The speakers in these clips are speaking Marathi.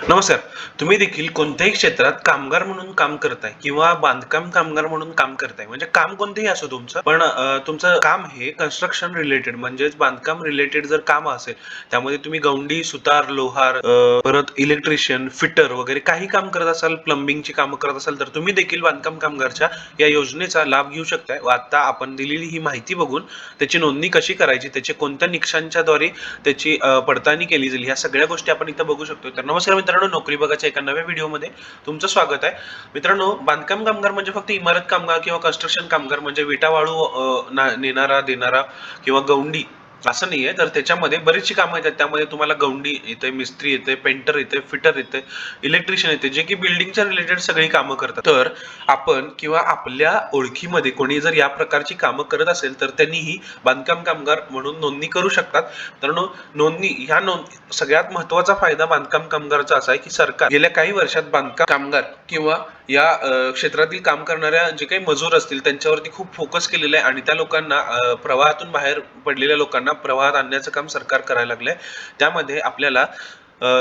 नमस्कार. तुम्ही देखील कोणत्याही क्षेत्रात कामगार म्हणून काम करताय किंवा बांधकाम कामगार म्हणून काम करताय म्हणजे काम कोणतेही असो तुमचं पण तुमचं काम हे कन्स्ट्रक्शन रिलेटेड म्हणजेच बांधकाम रिलेटेड जर काम असेल त्यामध्ये तुम्ही गौंडी सुतार लोहार परत इलेक्ट्रिशियन फिटर वगैरे काही काम करत असाल प्लंबिंगची कामं करत असाल तर तुम्ही देखील बांधकाम कामगारच्या या योजनेचा लाभ घेऊ शकताय. व आता आपण दिलेली ही माहिती बघून त्याची नोंदणी कशी करायची त्याचे कोणत्या निकषांच्या द्वारे त्याची पडताळणी केली जाईल ह्या सगळ्या गोष्टी आपण इथं बघू शकतो तर नमस्कार मित्रांनो नोकरी बघाच्या एका नव्या व्हिडिओमध्ये तुमचं स्वागत आहे. मित्रांनो बांधकाम कामगार म्हणजे फक्त इमारत कामगार किंवा कन्स्ट्रक्शन कामगार म्हणजे विटा वाळू नेणारा देणारा किंवा गौंडी असं नाहीये. तर त्याच्यामध्ये बरीचशी कामं येतात. त्यामध्ये तुम्हाला गौंडी येते मिस्त्री येते पेंटर येते फिटर येते इलेक्ट्रिशियन येते जे की बिल्डिंगच्या रिलेटेड सगळी कामं करतात. तर आपण किंवा आपल्या ओळखीमध्ये कोणी जर या प्रकारची कामं करत असेल तर त्यांनीही बांधकाम कामगार म्हणून नोंदणी करू शकतात. तर नोंदणी ह्या नोंद सगळ्यात महत्त्वाचा फायदा बांधकाम कामगारचा असा आहे की सरकार गेल्या काही वर्षात बांधकाम कामगार किंवा या क्षेत्रातील काम करणाऱ्या जे काही मजूर असतील त्यांच्यावरती खूप फोकस केलेला आहे आणि त्या लोकांना प्रवाहातून बाहेर पडलेल्या लोकांना प्रवाहात आणण्याचं काम सरकार करायला लागलंय. त्यामध्ये आपल्याला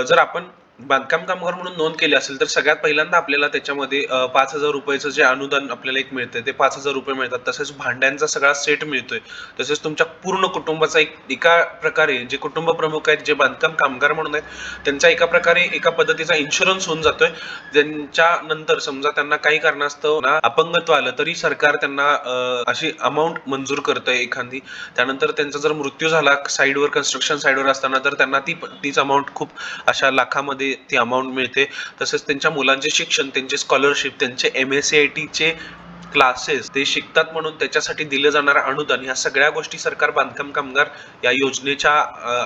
जर आपण बांधकाम कामगार म्हणून नोंद केली असेल तर सगळ्यात पहिल्यांदा आपल्याला त्याच्यामध्ये पाच हजार रुपयाचं जे अनुदान आपल्याला एक मिळतं ते पाच हजार रुपये मिळतात. तसेच भांड्यांचा सगळा सेट मिळतोय. तसेच तुमच्या पूर्ण कुटुंबाचा एक एका प्रकारे जे कुटुंब प्रमुख आहेत जे बांधकाम कामगार म्हणून आहेत त्यांचा एका प्रकारे एका पद्धतीचा इन्शुरन्स होऊन जातोय. ज्यांच्या नंतर समजा त्यांना काही कारणास्तव ना अपंगत्व आलं तरी सरकार त्यांना अशी अमाऊंट मंजूर करतंय एखादी. त्यानंतर त्यांचा जर मृत्यू झाला साईडवर कन्स्ट्रक्शन साईडवर असताना तर त्यांना ती तीच अमाऊंट खूप अशा लाखामध्ये ती अमाऊंट मिळते. तसेच त्यांच्या मुलांचे शिक्षण त्यांचे स्कॉलरशिप त्यांचे एम एस सी आय टीचे क्लासेस ते शिकतात म्हणून त्याच्यासाठी दिलं जाणारं अनुदान ह्या सगळ्या गोष्टी सरकार बांधकाम कामगार या योजनेच्या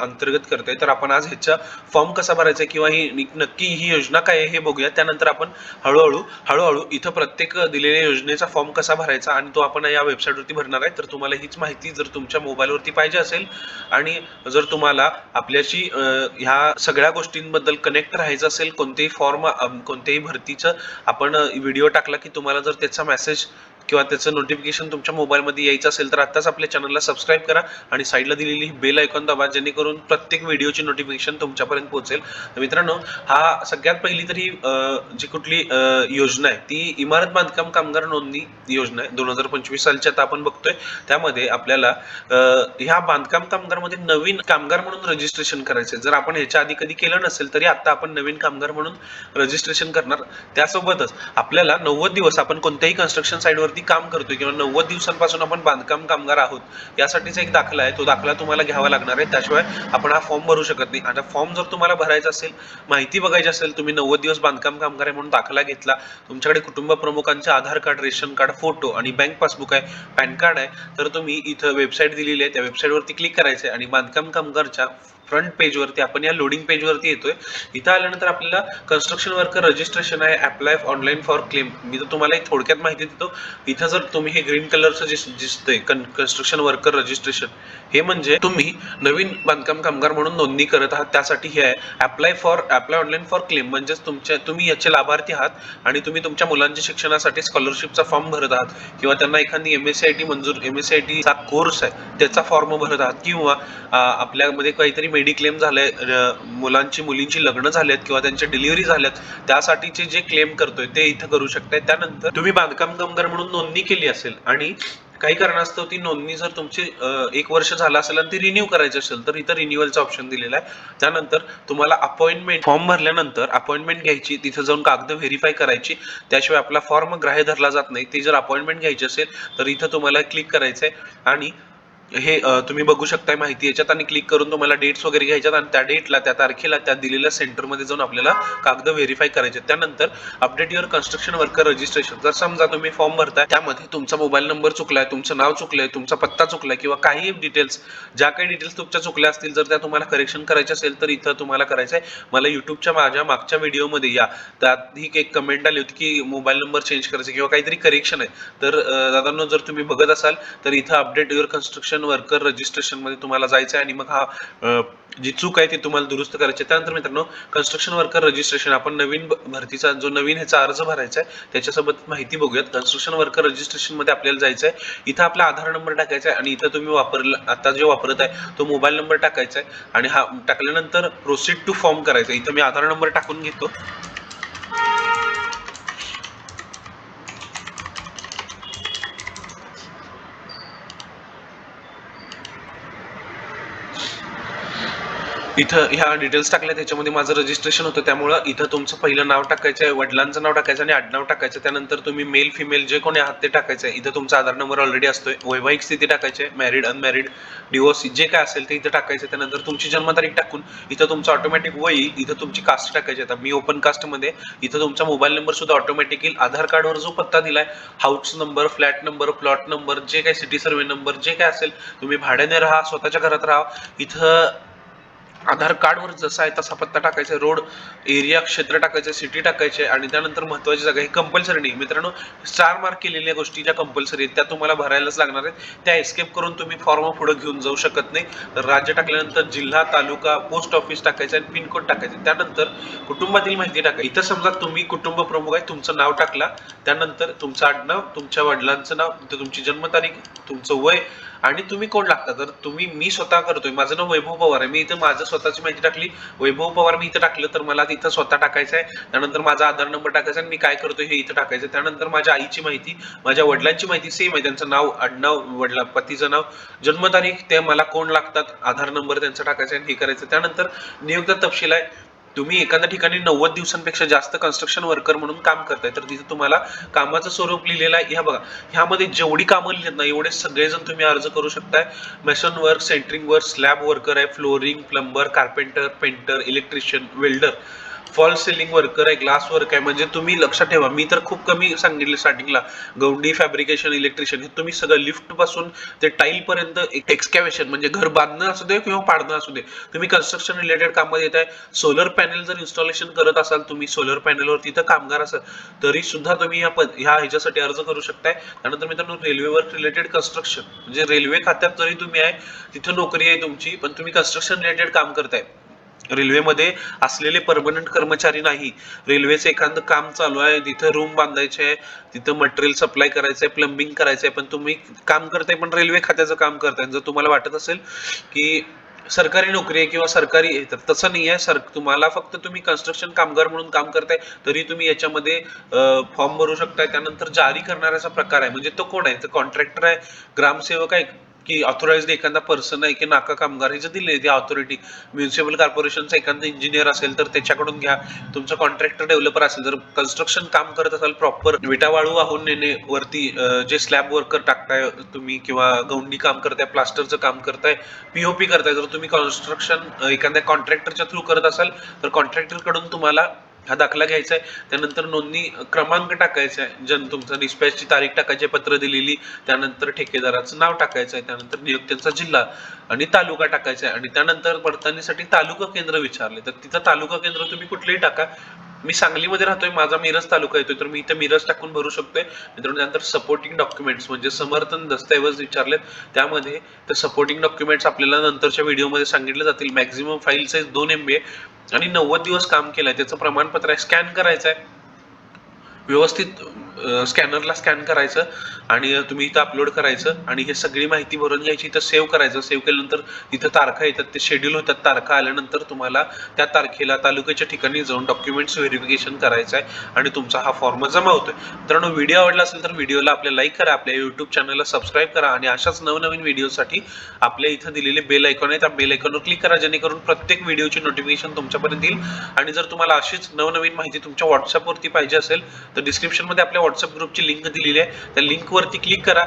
अंतर्गत करते तर आपण आज ह्याचा फॉर्म कसा भरायचा किंवा ही नक्की ही योजना काय आहे हे बघूया. त्यानंतर आपण हळूहळू हळूहळू इथं प्रत्येक दिलेल्या योजनेचा फॉर्म कसा भरायचा आणि तो आपण या वेबसाईटवरती भरणार आहे. तर तुम्हाला हीच माहिती जर तुमच्या मोबाईलवरती पाहिजे असेल आणि जर तुम्हाला आपल्याशी ह्या सगळ्या गोष्टींबद्दल कनेक्ट राहायचं असेल कोणतेही फॉर्म कोणत्याही भरतीचं आपण व्हिडिओ टाकला की तुम्हाला जर त्याचा मेसेज किंवा त्याचं नोटिफिकेशन तुमच्या मोबाईलमध्ये यायचं असेल तर आत्ताच आपल्या चॅनलला सबस्क्राईब करा आणि साईडला दिलेली बेल ऐकून दाबा जेणेकरून प्रत्येक व्हिडिओची नोटिफिकेशन तुमच्यापर्यंत पोहोचेल. मित्रांनो हा सगळ्यात पहिली तरी जी कुठली योजना आहे ती इमारत बांधकाम कामगार नोंदणी योजना आहे. दोन हजार पंचवीस सालची आता आपण बघतोय. त्यामध्ये आपल्याला ह्या बांधकाम कामगारमध्ये नवीन कामगार म्हणून रजिस्ट्रेशन करायचं जर आपण ह्याच्या आधी कधी केलं नसेल तरी आता आपण नवीन कामगार म्हणून रजिस्ट्रेशन करणार. त्यासोबतच आपल्याला नव्वद दिवस आपण कोणत्याही कन्स्ट्रक्शन साईडवर वरती काम करतोय किंवा नव्वद दिवसांपासून आपण बांधकाम कामगार आहोत यासाठीचा एक दाखला आहे. तो दाखला तुम्हाला घ्यावा लागणार आहे. त्याशिवाय आपण हा फॉर्म भरू शकत नाही. आता फॉर्म जर तुम्हाला भरायचा असेल माहिती बघायची असेल तुम्ही नव्वद दिवस बांधकाम कामगार आहे म्हणून दाखला घेतला. तुमच्याकडे कुटुंब प्रमुखांचे Aadhaar card ration card photo आणि बँक पासबुक आहे पॅन कार्ड आहे तर तुम्ही इथं वेबसाईट दिलेली आहे. त्या वेबसाईटवरती क्लिक करायचं आहे आणि बांधकाम कामगारच्या फ्रंट पेजवरती आपण या लोडिंग पेजवरती येतोय. इथं आल्यानंतर आपल्याला कन्स्ट्रक्शन वर्कर रजिस्ट्रेशन आहे अप्लाय ऑनलाईन फॉर क्लेम मी तर तुम्हाला एक थोडक्यात माहिती देतो. इथं जर तुम्ही हे ग्रीन कलरचं जे दिसतंय कन्स्ट्रक्शन वर्कर रजिस्ट्रेशन हे म्हणजे तुम्ही नवीन बांधकाम कामगार म्हणून नोंदणी करत आहात. त्यासाठी हे आहे apply for apply online for claim म्हणजेच तुमच्या तुम्ही याचे लाभार्थी आहात आणि तुम्ही तुमच्या मुलांच्या शिक्षणासाठी स्कॉलरशिपचा फॉर्म भरत आहात. किंवा त्यांना एखादी M S C I T मंजूर एम एस सी आय टीचा कोर्स आहे त्याचा फॉर्म भरत आहात. किंवा आपल्यामध्ये काहीतरी पेडी क्लेम झाले मुलांची मुलींची लग्न झालेत किंवा त्यांच्या डिलिव्हरी झाल्यात त्यासाठीचे जे क्लेम करतोय ते इथं करू शकताय. त्यानंतर तुम्ही बांधकाम कामगार म्हणून नोंदणी केली असेल आणि काही कारणास्तव ती नोंदणी जर तुमची एक वर्ष झालं असेल आणि ती रिन्यू करायची असेल तर इथं रिन्युअलचा ऑप्शन दिलेला आहे. त्यानंतर तुम्हाला अपॉइंटमेंट फॉर्म भरल्यानंतर अपॉइंटमेंट घ्यायची तिथे जाऊन कागद व्हेरीफाय करायची. त्याशिवाय आपला फॉर्म ग्राह्य धरला जात नाही. ती जर अपॉइंटमेंट घ्यायची असेल तर इथं तुम्हाला क्लिक करायचं आहे आणि हे तुम्ही बघू शकताय माहिती. याच्यात आणि क्लिक करून तुम्हाला डेट्स वगैरे घ्यायच्यात आणि त्या डेटला त्या तारखेला त्या दिलेल्या सेंटरमध्ये जाऊन आपल्याला कागद व्हेरीफाय करायचे. आहेत. त्यानंतर update your construction worker registration जर समजा तुम्ही फॉर्म भरताय त्यामध्ये तुमचा मोबाईल नंबर चुकलाय तुमचं नाव चुकलंय तुमचा पत्ता चुकलाय किंवा काही डिटेल्स ज्या काही डिटेल्स तुमच्या चुकल्या असतील जर त्या तुम्हाला करेक्शन करायच्या असेल तर इथं तुम्हाला करायचं आहे मला युट्यूबच्या माझ्या मागच्या व्हिडिओमध्ये या. त्यात ही एक कमेंट आली होती की मोबाईल नंबर चेंज करायचा किंवा काहीतरी करेक्शन आहे. तर दादांनो जर तुम्ही बघत असाल तर इथं update your construction construction worker रजिस्ट्रेशनमध्ये तुम्हाला जायचं आहे आणि मग हा जी चूक आहे ती तुम्हाला दुरुस्त करायची आहे. त्यानंतर मित्रांनो कन्स्ट्रक्शन वर्कर रजिस्ट्रेशन आपण नवीन भरतीचा जो नवीन ह्याचा अर्ज भरायचा आहे त्याच्यासोबत माहिती बघूयात कन्स्ट्रक्शन वर्कर रजिस्ट्रेशनमध्ये आपल्याला जायचं आहे इथं आपला आधार नंबर टाकायचा आहे आणि इथं तुम्ही वापरला आता जे वापरत आहे तो मोबाईल नंबर टाकायचा आहे आणि हा टाकल्यानंतर प्रोसीड टू फॉर्म करायचा आहे. इथं मी आधार नंबर टाकून घेतो इथं ह्या डिटेल्स टाकल्या त्याच्यामध्ये माझं रजिस्ट्रेशन होतं. त्यामुळं इथं तुमचं पहिलं नाव टाकायचं आहे वडिलांचं नाव टाकायचं आणि आडनाव टाकायचं. त्यानंतर तुम्ही मेल फिमेल जे कोणी आहात ते टाकायचं आहे. इथं तुमचा आधार नंबर ऑलरेडी असतोय. वैवाहिक स्थिती टाकायची आहे मॅरिड अनमॅरिड डिवोर्स जे काय असेल ते इथं टाकायचं त्यानंतर तुमची जन्मतारीख टाकून इथं तुमचं ऑटोमॅटिक वय येईल इथं तुमची कास्ट टाकायची आता मी ओपन कास्टमध्ये इथं तुमचा मोबाईल नंबर सुद्धा ऑटोमॅटिक येईल. आधार कार्डवर जो पत्ता दिलाय house number flat number plot number जे काय सिटी सर्वे नंबर जे काय असेल तुम्ही भाड्याने राहा स्वतःच्या घरात राहा. इथं आधार कार्डवर जसा आहे तसा पत्ता टाकायचा रोड एरिया क्षेत्र टाकायचं सिटी टाकायचे आणि त्यानंतर महत्त्वाची जागा ही कंपल्सरी नाही मित्रांनो स्टार मार्क केलेल्या गोष्टी ज्या कंपल्सरी आहेत त्या तुम्हाला भरायलाच लागणार आहेत. त्या एस्केप करून तुम्ही फॉर्म पुढे घेऊन जाऊ शकत नाही. तर राज्य टाकल्यानंतर जिल्हा तालुका पोस्ट ऑफिस टाकायचं आणि पिनकोड टाकायचं. त्यानंतर कुटुंबातील माहिती टाकायची. इथं समजा तुम्ही कुटुंब प्रमुख आहे तुमचं नाव टाकला. त्यानंतर तुमचं आडनाव तुमच्या वडिलांचं नाव तुमची जन्मतारीख तुमचं वय आणि तुम्ही कोण लागता? तर तुम्ही मी स्वतः करतोय. माझं नाव वैभव पवार आहे. मी इथं माझं स्वतःची माहिती टाकली. वैभव पवार मी इथं टाकलं तर मला तिथं स्वतः टाकायचं आहे. त्यानंतर माझा आधार नंबर टाकायचा आणि मी काय करतोय हे इथं टाकायचं त्यानंतर माझ्या आईची माहिती माझ्या वडिलांची माहिती सेम आहे. त्यांचं नाव आडनाव वडिला पतीचं नाव जन्मतारीख ते मला कोण लागतात? आधार नंबर त्यांचा टाकायचा आणि हे करायचं त्यानंतर नियुक्त तपशील आहे. तुम्ही एखाद्या ठिकाणी नव्वद दिवसांपेक्षा जास्त कन्स्ट्रक्शन वर्कर म्हणून काम करताय तर तिथे तुम्हाला कामाचं स्वरूप लिहिलेलं आहे. ह्या बघा ह्यामध्ये जेवढी कामं लिहित ना एवढे सगळेजण तुम्ही अर्ज करू शकताय. Mason work centering work slab worker आहे flooring plumber carpenter painter electrician welder fall ceiling worker आहे ग्लास वर्क आहे म्हणजे तुम्ही लक्षात ठेवा मी तर खूप कमी सांगितले स्टार्टिंगला गौंडी फॅब्रिकेशन इलेक्ट्रिशियन हे तुम्ही सगळं लिफ्टपासून ते टाईलपर्यंत एक एक्सकॅव्हेशन म्हणजे घर बांधणं असू दे किंवा पाडणं असू दे तुम्ही कन्स्ट्रक्शन रिलेटेड कामात येत आहे सोलर पॅनेल जर इन्स्टॉलेशन करत असाल तुम्ही सोलर पॅनेलवर तिथं कामगार असाल तरी सुद्धा तुम्ही या पद ह्या ह्याच्यासाठी अर्ज करू शकताय. त्यानंतर मित्रांनो रेल्वे वर्क रिलेटेड कन्स्ट्रक्शन म्हणजे रेल्वे खात्यात जरी तुम्ही आहे तिथं नोकरी आहे तुमची पण तुम्ही कन्स्ट्रक्शन रिलेटेड काम करताय. रेल्वेमध्ये असलेले परमनंट कर्मचारी नाही. रेल्वेचं एखादं काम चालू आहे तिथं रूम बांधायचे आहे तिथं मटेरियल सप्लाय करायचं आहे प्लंबिंग करायचं आहे पण तुम्ही काम करताय पण रेल्वे खात्याचं काम करताय. जर तुम्हाला वाटत असेल की सरकारी नोकरी आहे किंवा सरकारी आहे तर तसं नाही आहे. सर तुम्हाला फक्त तुम्ही कन्स्ट्रक्शन कामगार म्हणून काम करताय तरी तुम्ही याच्यामध्ये फॉर्म भरू शकताय. त्यानंतर जारी करणाऱ्याचा प्रकार आहे. म्हणजे तो कोण आहे? तर कॉन्ट्रॅक्टर आहे ग्रामसेवक आहे की ऑथोराइज एखादा पर्सन आहे की नाका कामगार हे जे दिले ती ऑथॉरिटी म्युन्सिपल कॉर्पोरेशनचा एखादा इंजिनियर असेल तर त्याच्याकडून घ्या. तुमचा कॉन्ट्रॅक्टर डेव्हलपर असेल जर कन्स्ट्रक्शन काम करत असाल प्रॉपर विटा वाळू वाहून नेणे वरती जे स्लॅब वर्कर टाकताय तुम्ही किंवा गौंडी काम करताय प्लास्टरचं काम करताय पीओपी करताय जर तुम्ही कन्स्ट्रक्शन एखाद्या कॉन्ट्रॅक्टरच्या थ्रू करत असाल तर कॉन्ट्रॅक्टरकडून तुम्हाला हा दाखला घ्यायचा आहे त्यानंतर नोंदणी क्रमांक टाकायचा आहे जन तुमचा डिस्पॅचची तारीख टाकायची पत्र दिलेली. त्यानंतर ठेकेदाराचं नाव टाकायचं आहे त्यानंतर नियुक्त्यांचा जिल्हा आणि तालुका टाकायचा आहे आणि त्यानंतर पडताळणीसाठी तालुका केंद्र विचारले. तर तिथं तालुका केंद्र तुम्ही कुठलेही टाका. मी सांगलीमध्ये राहतोय माझा मिरज तालुका येतोय तर मी इथे मिरज टाकून भरू शकतोय. मित्रांनो त्यानंतर सपोर्टिंग डॉक्युमेंट्स म्हणजे समर्थन दस्तऐवज विचारलेत. त्यामध्ये तर सपोर्टिंग डॉक्युमेंट्स आपल्याला नंतरच्या व्हिडिओमध्ये सांगितले जातील. मॅक्झिमम फाईल साईज दोन एम बी आणि नव्वद दिवस काम केलंय. त्याचं प्रमाणपत्र आहे स्कॅन करायचं आहे व्यवस्थित स्कॅनरला स्कॅन करायचं आणि तुम्ही इथं अपलोड करायचं आणि हे सगळी माहिती भरून घ्यायची इथं सेव्ह करायचं. सेव्ह केल्यानंतर इथं तारखा येतात ते शेड्यूल होतात. तारखा आल्यानंतर तुम्हाला त्या तारखेला तालुक्याच्या ठिकाणी जाऊन डॉक्युमेंट्स व्हेरिफिकेशन करायचं आहे आणि तुमचा हा फॉर्म जमा होतोय. मित्रांनो व्हिडिओ आवडला असेल तर व्हिडिओला आपल्या लाईक करा आपल्या युट्यूब चॅनलला सबस्क्राईब करा आणि अशाच नवनवीन व्हिडिओसाठी आपल्या इथं दिलेले बेल आयकॉन आहे त्या बेल आयकॉनवर क्लिक करा जेणेकरून प्रत्येक व्हिडिओची नोटिफिकेशन तुमच्यापर्यंत येईल. आणि जर तुम्हाला अशीच नवनवीन माहिती तुमच्या व्हॉट्सअपवरती पाहिजे असेल तर डिस्क्रिप्शनमध्ये आपल्या व्हॉट्सअप ग्रुपची लिंक दिलेली आहे. त्या लिंकवरती क्लिक करा.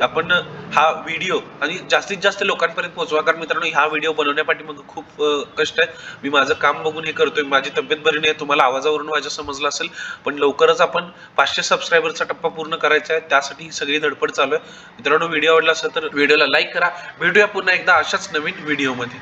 आपण हा व्हिडिओ आणि जास्तीत जास्त लोकांपर्यंत पोहोचवा. कारण मित्रांनो हा व्हिडिओ बनवण्यासाठी मग खूप कष्ट आहे. मी माझं काम बघून हे करतोय. माझी तब्येत बरी नाही. तुम्हाला आवाजावरून माझ्या समजलं असेल. पण लवकरच आपण पाचशे सबस्क्रायबरचा टप्पा पूर्ण करायचा आहे. त्यासाठी ही सगळी धडपड चालू आहे. मित्रांनो व्हिडिओ आवडला असेल तर व्हिडिओला लाईक करा. भेटूया पुन्हा एकदा अशाच नवीन व्हिडिओमध्ये